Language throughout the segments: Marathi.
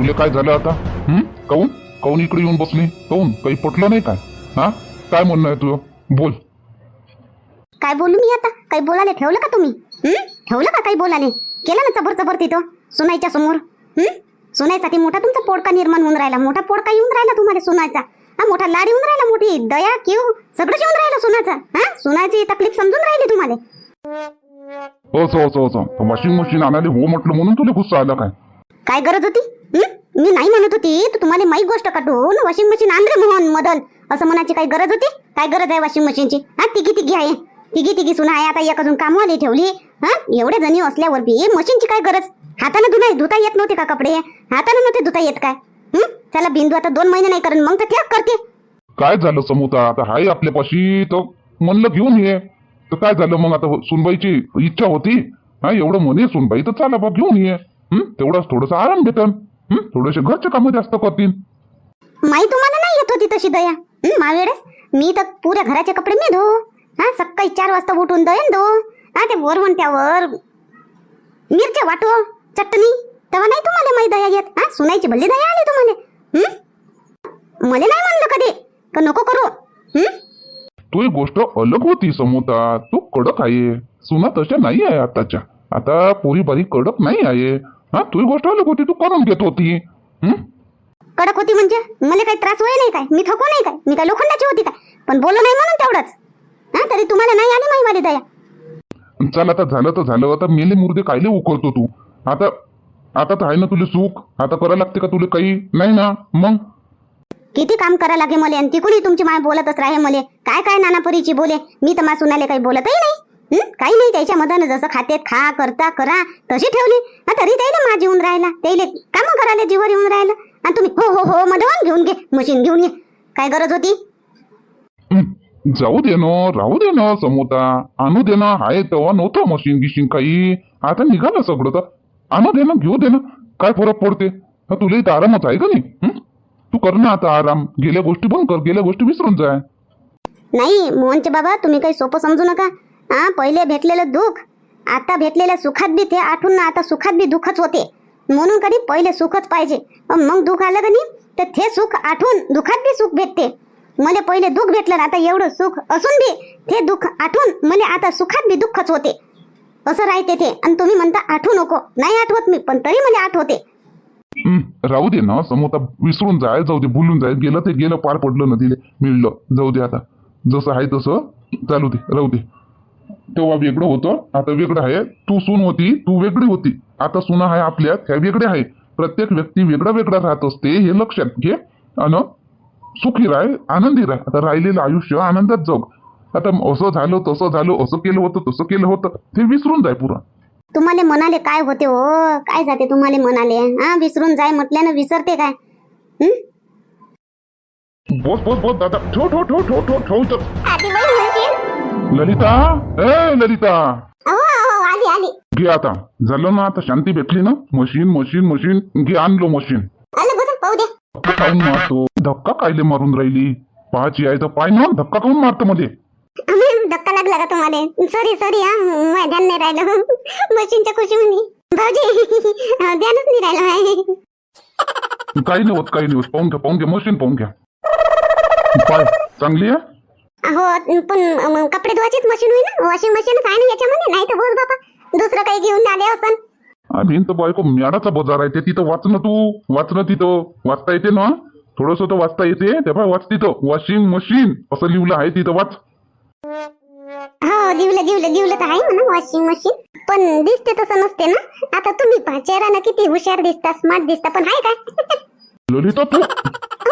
तुला काय झालं आता? हं? काहून काहून इकडे येऊन बसली? काहून काही पटलं नाही काय? हा? काय म्हणणं आहे तुझं? बोल. काय बोलू मी आता? काही बोलाले ठेवलं का तुम्ही? हं? ठेवलं का काही बोलाले केलं ना चबर चबर तिथं सुनाईच्या समोर? हं? सुनाईसाठी मोठा तुमचा पोडका निर्माण होऊन राहिला. मोठा पोडका येऊन राहिला तुम्हाला सुनायचा हा मोठा लाड येऊन राहिला मोठी. दया किव सगळं येऊन राहिलं सुनाचा. हा? सुनाची तकलीफ समजून राहिली तुम्हाला. असं असं असं. वॉशिंग मशीन आणायला हो म्हटलं म्हणून तुला गुस्सा आला काय? काय गरज होती? मी नाही म्हणत होती तर तुम्हाला माहीत गोष्ट काढून वॉशिंग मशीन आण रे मोहन मदन. असं म्हणायची काय गरज होती? काय गरज आहे वॉशिंग मशीनची हा तिघी तिघी आहे. तिघी तिघी सुना आहे आता एक अजून कामवाली ठेवली. हा एवढ्या जणी असल्यावर बी मशीनची काय गरज? हाताने धुना धुता येत नव्हते का कपडे? हाताने नव्हते धुता येत काय? हं? त्याला बिंदू आता दोन महिने नाही करेन मग तर त्या करते. काय झालं समोता? आता हाय आपल्यापाशी तर म्हणलं घेऊन ये. तर काय झालं मग? आता सुनबाईची इच्छा होती. हा एवढं म्हणे सुनबाई तर चला बा घेऊन ये. हं? तेवढंच आराम भेटन. थोडेसे घरचे कामं जास्त करतील. माई तुम्हाला नाही येत होती तशी दया? हं, मावेळेस मी तर पुऱ्या घराचे कपडे मी धो हा सकाळी चार वाजता उठून दयन धो हा ते वर म्हणत्यावर मिरच्या वाटो चटणी. तेव्हा नाही तुम्हाला माई दया येत? हा सुनायची भल्ली दया आली तुम्हाला. हं? मला नाही म्हणलं कधी? का नको करू? हं? तू एक गोष्ट अलग होती समोता. तू कडक आहे. सुना तशा नाही आहे आताच्या. आता पोरी बारी कडक नाही आहे. हा तू गोष्ट अलग होती तू करून घेत होती. हं? कडक होती म्हणजे? मला काही त्रास होय नाही काय? मी थकू नाही काय? मी काय लोखंडाची होती काय? पण बोललो नाही म्हणून तेवढंच. हा तरी तुम्हाला नाही आली माई वाली दया. चल आता झालं तर झालं. आता मेले मुर्दे कायले उकळतो तू? आता आता तर आहे ना तुला सुख? आता करायला लागते का तुला काही? नाही ना? मग? किती काम करा लागे मले आणि तिकडे तुमची माय बोलतच राहे मले. काय काय नानापरीची बोले? मी तर मा सुनाले काही बोलतही नाही? काही नाही त्याच्या मधानं जसं खातेत खा करता करा तशी ठेवली. तरी त्याला माझ येऊन राहिला. त्याला काम करायला जीवर येऊन राहिलं. आणि तुम्ही हो हो हो मधून घेऊन घे मशीन घेऊन ये. काय गरज होती? जाऊ दे ना राहू दे ना समोता. आणू दे ना आहे तेव्हा नव्हतं मशीन गिशीन काही. आता निघालं सगळं तर. आणू दे ना घेऊ दे ना. काय फरक पडते? तुला इथं आरामच आहे का नाही? तू कर ना आता आराम. गेल्या गोष्टी बंद कर. गेल्या गोष्टी विसरून जाय. नाही मोहनचे बाबा तुम्ही काही सोपं समजू नका. हा पहिले भेटलेलं दुःख आता भेटलेल्या सुखात बी ते आठवून ना आता सुखात बी दुःखच होते. म्हणून कधी पहिले सुखच पाहिजे. मग दुःख आलं का नाही तर ते सुख आठवून दुःखात बी सुख भेटते. मला पहिले दुःख भेटलं ना आता एवढं सुख असून बी ते दुःख आठवून मला आता सुखात बी दुःखच होते. असं राहते ते. आणि तुम्ही म्हणता आठवू नको. नाही आठवत मी पण तरी मला आठवते. राहू दे ना. समोर विसरून जाय जाऊ दे भुलून जाय. गेलं ते गेलं पार पडलं ना तिले मिळलं. जाऊ दे आता. जसं आहे तसं चालू दे राहू दे. तेव्हा वेगळं होतं. आता वेगळं आहे. तू सून होती तू वेगळी होती. आता सुना आहे आपल्यात ह्या वेगळ्या आहे प्रत्येक व्यक्ती वेगळा वेगळा राहत असते हे लक्षात घे. अन सुखी राह आनंदी राह आता राहिलेलं आयुष्य आनंदात जग. आता असं झालं तसं झालं असं केलं होतं तसं केलं होतं. ते विसरून जाय पुरा. तुम्हाला म्हणाले काय होते हो? काय जाते तुम्हाला म्हणाले हा विसरून जाय म्हटल्यानं विसरते काय? बस बस बस दादा. ठेव ठेव ठेव ठेव ठेव ठेव ललिता? ए ललिता! अहो अहो आली आली. घे आता. झालं ना आता शांती भेटली ना? Machine machine machine. घे आणलो मशीन. आलं पाहू धक्का काऊन मारतो? धक्का कायले मारून राहिली? पाहाची आहे तर पाय ना धक्का काऊन मारतो मध्ये धक्का लागला का तुम्हाला? सॉरी सॉरी हा माझ्या ध्यान नाही राहिलं. मशीनच्या खुशीमध्ये भाऊजी ध्यानच नाही राहिलं माय काही नाही होत काही नाही होत. पाहून घ्या पाहून घ्या मशीन पाहून घ्या. पाय चांगली आहे? हो पण कपडे धुवायचीच मशीन होई ना? वॉशिंग मशीनच आहे ना याच्यामध्ये? नाही तर बोल बाबा. दुसरं काही घेऊन आले आपण आणि तर बायको म्याडाचा बाजार आहे ते तिथं वाच ना तू. वाच ना तिथं. वाचता येते ना? थोडस तर वाचता येते. तेव्हा वाच तिथं. वॉशिंग मशीन असं लिहिलं आहे तिथं वाच. हो दिवलं दिवलं दिवलं तर आहे म्हणा वॉशिंग मशीन पण दिसते तसं नसते ना? आता तुम्ही पहा चेहरा किती हुशार दिसता स्मार्ट दिसता पण आहे काय? ललिता तू?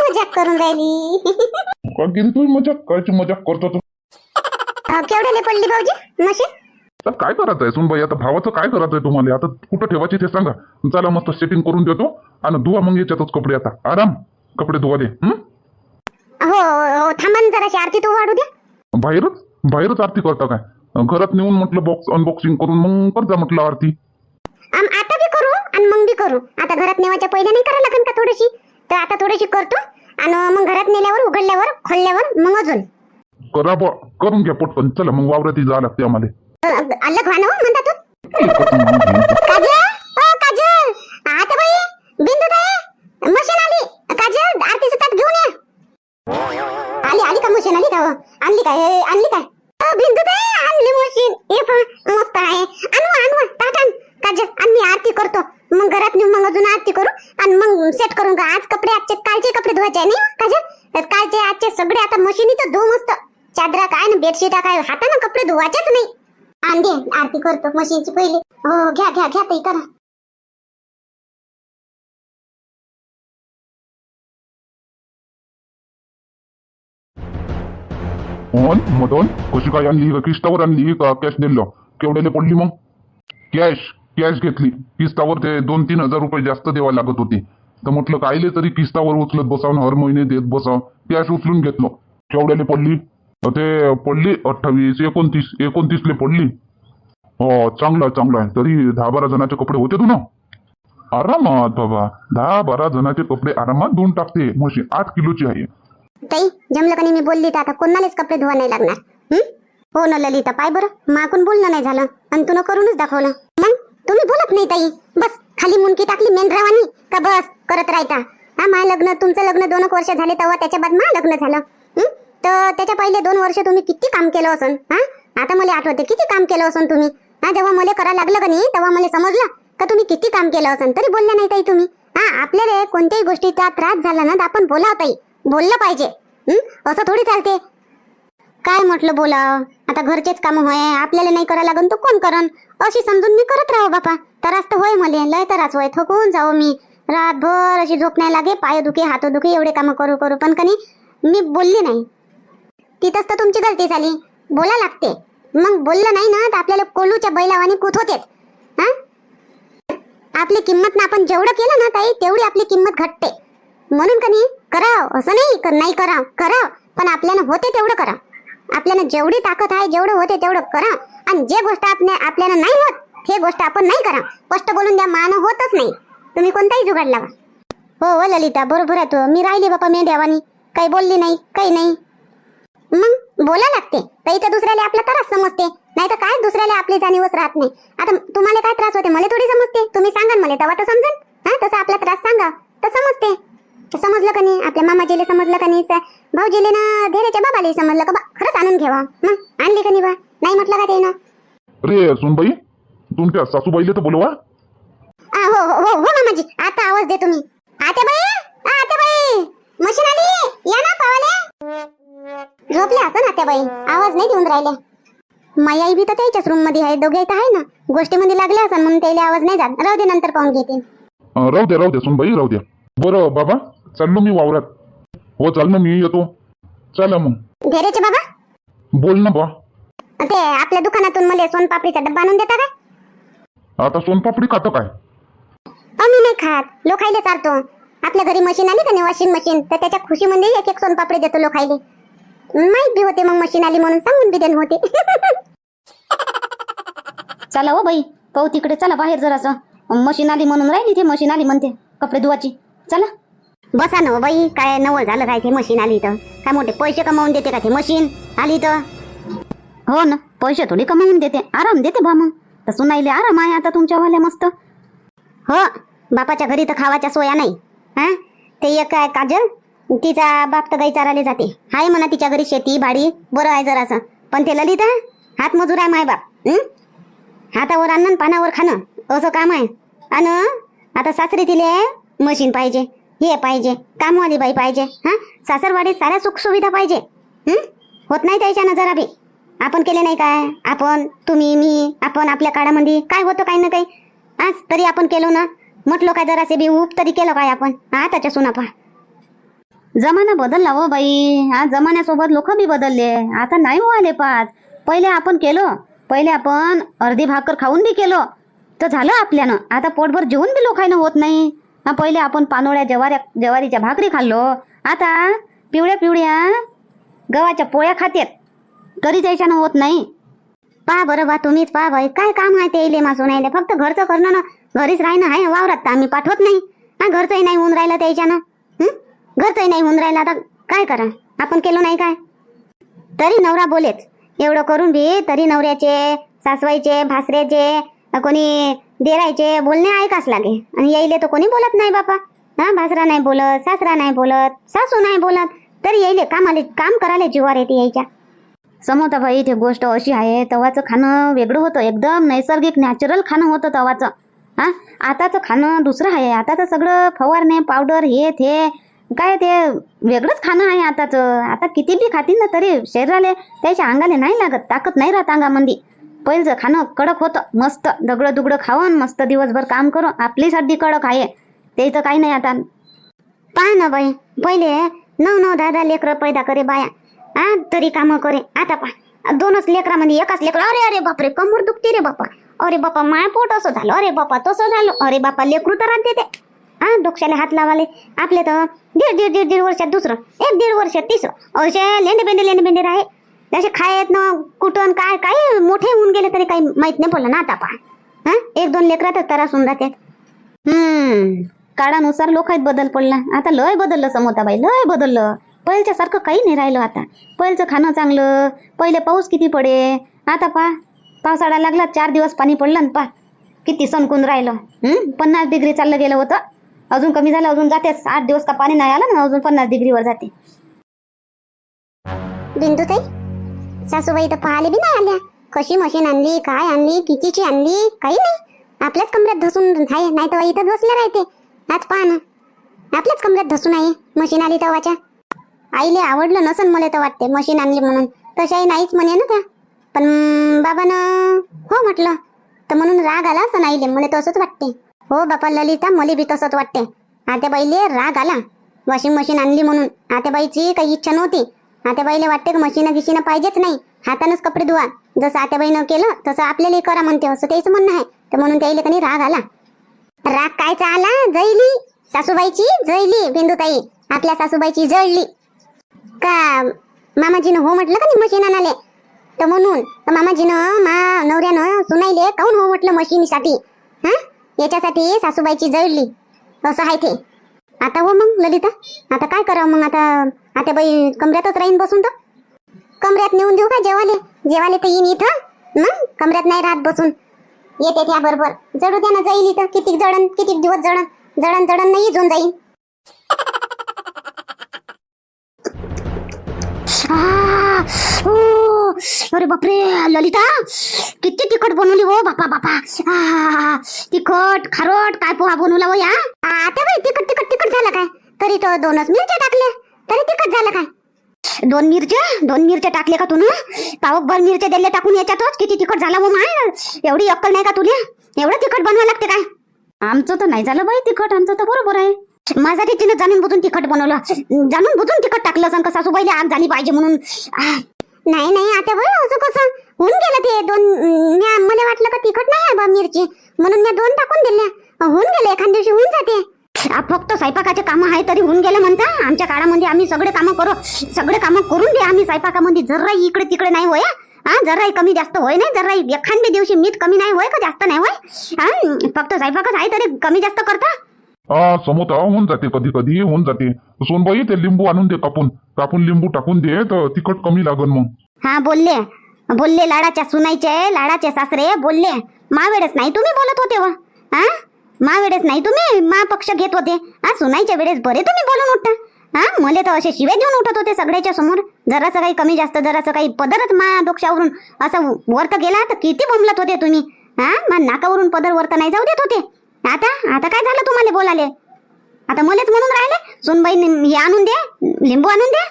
मजाक करून राहिली? काय केली तू मजाक? कायची मजाक करतो तू? अहो, केवढ्याले पडली भाऊजी? मशीन तर काय करायचं आहे सुनबाई? आता भावाचं काय करायचं आहे तुम्हाला? आता कुठं ठेवायचे ते सांगा. चला मस्त सेटिंग करून देतो आणि धुवा मग याच्यातच कपडे आता. आराम. कपडे धुवा दे हं? हो हो थांबा ना जराशी. आरती तो वाढू द्या. बाहेरच? बाहेरच आरती करता काय? घरात नेऊन म्हटलं बॉक्स अनबॉक्सिंग करून मग करता म्हटलं आरती. आम आता बी करू आणि मग बी करू. आता घरात नेवायच्या पहिले नाही करायला लागेल का थोडीशी? तर आता थोडीशी करतो आणि मग घरात नेल्यावर उघडल्यावर खोलल्यावर मग अजून. करा करून घ्या पटकन. चला मग वावरती जावं लागते आम्हाला. हो, म्हणतात ना आता मशीन आली. आरतीचं घेऊन का मशीन? आली का हो? आणली काय आणली काय आणली मशीन. ए मस्त आहे. आणवा आणवा ताट आरती करतो. मग घरात नेऊन मग अजून आरती करू आणि मग सेट करून का आज कपडे आजचे कालचे कपडे धुवायचे नाही काजल कालचे आजचे सगळे आता मशीनी तर धुऊ मस्त. चादरा काय ना बेडशीटा काय हाताने कपडे धुवायचेच नाही. आणि दे आरती करतो मशीनची पहिले. हो घ्या घ्या घ्या ताई करा. मोहन मदन कशी काय आणली? का किस्तावर आणली का कॅश दिलं? केवढ्याने पडली मग? कॅश कॅश घेतली. किस्तावर ते दोन तीन हजार रुपये जास्त द्यावा लागत होते. तर म्हटलं कायले तरी किस्तावर उचलत बसावं हर महिने देत बसाव. कॅश उचलून घेतलं. केवढ्याले पडली. तर ते पडली अठ्ठावीस एकोणतीस एकोणतीसले पडली. हो चांगलं आहे चांगलं आहे. तरी दहा बारा जणांचे कपडे होते तू ना? आरामात बाबा. दहा बारा जणांचे कपडे आरामात धुवून टाकते. मशीन आठ किलोची आहे. ताई जमलं का नाही मी बोलली तर आता कोणालाच कपडे धुवा नाही लागणार? हं? हो ना ललिता पाय बरं. माकून बोलणं नाही झालं. आणि तुला करूनच दाखवलं. मग? तुम्ही बोलत नाही ताई. बस खाली मुंडकी टाकली मेंढरावानी. का बस करत राहता? हा माय लग्न तुमचं लग्न दोन एक वर्ष झाले तेव्हा त्याच्या बाद माझं लग्न झालं. तर त्याच्या पहिले दोन वर्ष तुम्ही किती काम केलं असून? हा? आता मला आठवते किती काम केलं असून तुम्ही? हा जेव्हा मला करायला लागलं का नाही तेव्हा मला समजलं का तुम्ही किती काम केलं असेल तरी बोलले नाही ताई तुम्ही. हा आपल्याला कोणत्याही गोष्टीचा त्रास झाला ना तर आपण बोलाव ताई. बोललं पाहिजे. असं थोडी चालते. काय म्हटलं बोलाव? आता घरचेच काम होय आपल्याला नाही करा लागन तर कोण करन? अशी समजून मी करत राहू बापा. त्रास तर होय मले लय त्रास होय. थकून जाऊ मी. रातभर अशी झोप नाही लागे पाय दुखे हात दुखे एवढे काम करू करू. पण कनी मी बोलली नाही. तिथंच तर तुमची गलती झाली. बोला लागते. मग बोललं नाही ना तर आपल्याला कोलूच्या बैलावानी कुत होते हा? आपली किंमत ना आपण जेवढं केलं ना ताई तेवढी आपली किंमत घटते. म्हणून कनी कराव. असं नाही नाही कराव. कराव. पण आपल्याला होते तेवढं करा आपल्याला जेवढी ताकद आहे जेवढं होते तेवढं करा आणि जे गोष्ट आपल्या आपल्याला नाही होत ते गोष्ट आपण नाही करा स्पष्ट बोलून द्या मान होतच नाही. तुम्ही कोणताही जुगाड लावा. हो हो ललिता बरोबर आहे तू. मी राहिली बापा मेंढ्यावानी. काही बोलली नाही काही नाही. मग बोला लागते. काही तर दुसऱ्याला आपला त्रास समजते. नाही तर काय दुसऱ्याला आपली जाणीवच राहत नाही. आता तुम्हाला काय त्रास होते? मला थोडी समजते. तुम्ही सांगा मला. तेव्हा तर समजेल हा तसा आपला त्रास सांगा. तर समजते. समजलं का नाही? आपल्या मामाजीले समजलं का नाही? भाऊजीले ना धीरेच्या बाबाले समजलं का बा? खरंच आणून घ्यावा. मग आणली का नाही बा? नाही म्हटलं का ते ना रे सुनबाई तुमच्या सासूबाईले तर बोलवा. आ, हो हो हो हो मामाजी आता आवाज दे तुम्ही आते बाई आते बाई मशीन आली या ना पावाले. झोपल्या असं आते बाई आवाज नाही देऊन राहिले. माई आई बी तर त्याच्याच रूममध्ये आहे दोघे इथं आहे ना. गोष्टीमध्ये लागले असं म्हणून त्याला आवाज नाही जात. राहू दे नंतर पाहून घेते. अं, राहू द्या राहू द्या सुनबाई राहू द्या बरं बाबा चाललो मी वावरात. हो चाल ना मी येतो. चला मग. धैर्याचे बाबा. बोल ना बा. ते आपल्या दुकानातून मला सोनपापडीचा डब्बा आणून देता काय? आता सोनपापडी खातं काय? आम्ही नाही खात. लोकायले चालतो आपल्या घरी मशीन आली का नाही वॉशिंग मशीन तर त्याच्या खुशीमध्ये एक एक सोनपापडी देतो लोकायले माहीत बी होते मग मशीन आली म्हणून सांगून बी देण होते. चला हो बाई. पाहू तिकडे. चला बाहेर जरासं. मशीन आली म्हणून राहिली ते. मशीन आली म्हणते. कपडे धुवाची चला. बसा ना हो बाई. काय नवल झालं काय ते मशीन आली तर काय मोठे पैसे कमावून देते का ते मशीन आली तर हो ना पैसे थोडी कमावून देते. आराम देते बा मग. तर सुनाईले आराम आहे आता तुमच्या वाल्या मस्त. हो बापाच्या घरी तर खावाच्या सोया नाही. हा? ते एक काय काजल तिचा बाप तर गाई चारायला जाते. हाय म्हणा तिच्या घरी शेती भाडी बरं आहे जरासं. पण ते ललिता हात मजूर आहे माय बाप. हातावर आणणं पानावर खाणं असं काम आहे. आणि आता सासरी तिले मशीन पाहिजे हे पाहिजे कामवाली बाई पाहिजे. हा? सासरवाडीत साऱ्या सुखसुविधा पाहिजे. होत नाही त्याच्या जरा बी. आपण केले नाही काय? आपण तुम्ही मी आपण आपल्या काळामध्ये काय होतं काही ना काही? आज तरी आपण केलो ना? म्हटलो काय जरासे बी उप तरी केलं काय आपण? आताच्या सुनापा जमाना बदलला हो बाई. हा जमान्यासोबत लोक बी बदलले. आता नाही हो आले पाच पहिले आपण केलो. पहिले आपण अर्धी भाकर खाऊन बी केलो. तर झालं आपल्यानं. आता पोटभर जेवून बी लोकांना होत नाही. हा पहिले आपण पानोळ्या जवाऱ्या जवारीच्या भाकरी खाल्लो. आता पिवळ्या पिवळ्या गव्हाच्या पोळ्या खात्यात तरी त्याच्यानं होत नाही. पहा बरं बा तुम्हीच पहा बाई काय काम आहे ते इले मासून यायला फक्त घरचं करणं ना. घरीच राहणं आहे वावरात तर आम्ही पाठवत नाही. हा घरचंही नाही होऊन राहिलं त्याच्यानं. घरचंही नाही होऊन राहिलं आता काय करा? आपण केलं नाही काय? तरी नवरा बोलेच एवढं करून बी तरी नवऱ्याचे सासवाईचे भासऱ्याचे कोणी देरायचे बोलणे ऐकाच लागे. आणि यायले तर कोणी बोलत नाही बापा. हा भासरा नाही बोलत सासरा नाही बोलत सासू नाही बोलत. तरी यायले कामाले काम करायला जीवार येते यायच्या. समोता भाई ते गोष्ट अशी आहे तवाचं खाणं वेगळं होतं एकदम नैसर्गिक नॅचरल खाणं होतं तवाचं हा? आताचं खाणं दुसरं आहे आताचं सगळं फवारणे पावडर हे ते काय ते वेगळंच खाणं आहे आताचं. आता किती बी खातील ना तरी शरीराला त्याच्या अंगाले नाही लागत ताकद नाही राहत अंगामध्ये पहिलंच खाणं कडक होतं मस्त दगडं दुगडं खावून मस्त दिवसभर काम करू आपली सर्दी कडक आहे. ते तर काही नाही आता. पहा ना बाई पहिले नऊ नऊ दहा दहा लेकरं पैदा करे बाया. हा तरी कामं करे. आता पहा दोनच लेकरामध्ये एकाच लेकर अरे अरे बापरे कमर दुखते रे बापा. अरे बापा माय पोट असं झालं. अरे बापा तसं झालं. अरे बापा लेकरू तर राहते ते. हा डोक्याला हात लावाले. आपले तर दीड दीड दीड दीड वर्षात दुसरं एक दीड वर्षात तिसरं. असे लेंडे बेंडे लेंडे बेंडे राहे. जसे खायत ना कुठून काय काय मोठे होऊन गेले तरी काही माहीत नाही पडलं ना आता पहा. हा एक दोन लेकरातच त्रासून जातात. हम्म काळानुसार लोकात बदल पडला. आता लय बदललं समोताबाई लय बदललं. पहिल्याच्या सारखं काही नाही राहिलं आता. पहिलचं खाणं चांगलं. पहिले पाऊस किती पडे? आता पा. पावसाळा लागला चार दिवस पाणी पडलं ना पा. किती सणकून राहिलं. पन्नास डिग्री चाललं गेलं होतं. अजून कमी झालं अजून जातेच आठ दिवस का पाणी नाही आलं ना अजून पन्नास डिग्रीवर जाते. बिंदू ताई सासूबाई तर पाहिले बी नाही आल्या. कशी मशीन आणली काय आणली कितीची आणली काही नाही. आपल्याच कमऱ्यात धसून आहे नाही तर इथं बसल्या राहते. आज पहा ना. आपल्याच कमऱ्यात धसून आहे मशीन आली तेव्हाच्या आईले आवडलं नसन मला तर वाटते मशीन आणली म्हणून. तशाही नाहीच म्हणे ना त्या. पण बाबानं हो म्हटलं. तर म्हणून राग आला असं नाहीले मला तसंच वाटते. हो बापा ललिता मला बी तसंच वाटते. आत्याबाईले राग आला. वॉशिंग मशीन आणली म्हणून. आत्याबाईची काही इच्छा नव्हती. आत्याबाईला वाटते की मशीन गिशीनं पाहिजेच नाही. हातानंच कपडे धुवा. जसं आत्याबाईनं केलं तसं आपल्याला करा म्हणते. असं त्याचं म्हणणं आहे. तर म्हणून त्याला कधी राग आला. राग कायचा आला? जैली सासूबाईची जैली बिंदुताई. आपल्या सासूबाईची जळली. का मामाजीनं हो म्हटलं का नाही मशीन आणाले? तर म्हणून तर मामाजीनं मा नवऱ्यानं सुनाईले काऊन हो म्हटलं मशीनीसाठी? हा? याच्यासाठी सासूबाईची जळली असं आहे ते. आता हो मग ललिता. आता काय करावं मग आता? आता बाई कमऱ्यातच राहीन बसून तर. कमऱ्यात नेऊन देऊ का जेवाले? जेवाले तर येईन इथं. मग कमऱ्यात नाही राहत बसून. येते त्या बरोबर. जडू द्या ना जाईल इथं किती जडण किती दिवस जडण. जडण जडण नाही इजून जाईन. अरे बापरे ललिता किती तिखट बनवली हो बापा बापा. तिखट खारट काय पोहा बनवला हो या? आता बाई तिखट तिखट तिखट झालं काय? तरी तो दोनच मिरच्या टाकल्या. तरी तिखट झालं काय? दोन मिरच्या? दोन मिरच्या टाकले का तू पावभर मिरच्या दिल्या टाकून याच्यातच? किती तिखट झाला हो माय? एवढी अक्कल नाही का तुला? एवढं तिखट बनवावं लागते काय? आमचं तर नाही झालं बाई तिखट आमचं तर बरोबर आहे. माझ्यासाठी तिनं जाणून बुजून तिखट बनवलं. जाणून बुजून तिखट टाकलं असं सासूबाईला आग झाली पाहिजे म्हणून. नाही नाही आता बरं असं कसं? होऊन गेलं ते दोन मला वाटलं का तिखट नाही आहे बा मिरची. म्हणून मी दोन टाकून दिल्या. होऊन गेले एखाद दिवशी होऊन जाते. फक्त स्वयंपाकाचे कामं आहे तरी होऊन गेलं म्हणता. आमच्या काळामध्ये आम्ही सगळे कामं करू सगळे कामं करून दे आम्ही स्वयंपाकामध्ये. जराही इकडे तिकडे नाही होय हा जराही कमी जास्त होय नाही जराही एखाद्या दिवशी मीठ कमी नाही होय का जास्त नाही होय? हा फक्त स्वयंपाकच आहे तरी कमी जास्त करता. हा समोता होऊन जाते कधी कधी होऊन जाते. सोनबाई ते लिंबू आणून दे कापून. कापून लिंबू टाकून दे तर तिखट कमी लागन मग. हा बोलले. बोलले लाडाच्या सुनायचे लाडाचे सासरे बोलले. मावेळेस नाही तुम्ही बोलत होते व. हा मावेळेस नाही तुम्ही मा पक्ष घेत होते. हा सुनायच्या वेळेस बरे तुम्ही बोलून उठता. हा मले तर असे शिवे देऊन उठत होते सगळ्याच्या समोर. जरासं काही कमी जास्त जरासं काही पदरच मा डोक्षावरून असं वर्त गेला तर किती बोंबलत होते तुम्ही. हा मा नाकावरून पदर वर्त नाही जाऊ देत होते. आता? आता काय झालं तुम्हाला बोलाले आता मलेच म्हणून राहिले? सोनबाई हे आणून द्या लिंबू आणून द्या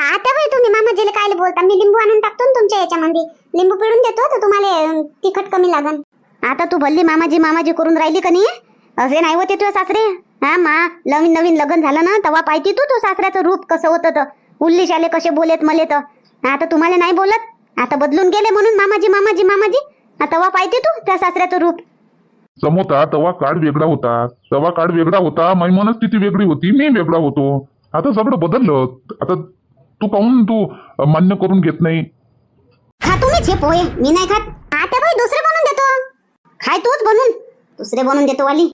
आता बाई तुम्ही मामाजीला काय बोलता? मी लिंबू आणून टाकतो ना तुमच्या याच्यामध्ये. लिंबू पिळून देतो तर तुम्हाला तिखट कमी लागन. आता तू भल्ली मामाजी मामाजी करून राहिली का नाही? असे नाही होते तुझ्या सासरे? हा मा नवीन नवीन लग्न झालं ना तेव्हा पाहिजे तू तो सासऱ्याचं रूप कसं होतं तर. उल्लिशाले कसे बोलेत मले तर. आता तुम्हाला नाही बोलत? आता बदलून गेले म्हणून मामाजी मामाजी मामाजी. आता तेव्हा पाहिजे तू त्या सासऱ्याचं रूप. समोता तवा काळ वेगळा होता. तवा काळ वेगळा होता. मैमनच स्थिती वेगळी होती? मी वेगळा होतो. आता सगळं बदललं. आता तू पाहून तू मान्य करून घेत नाही. खा पोहे मी नाही खात. आता बाई दुसरे बनवून देतो. खाय तूच बनवून. दुसरे बनवून देतो वाली.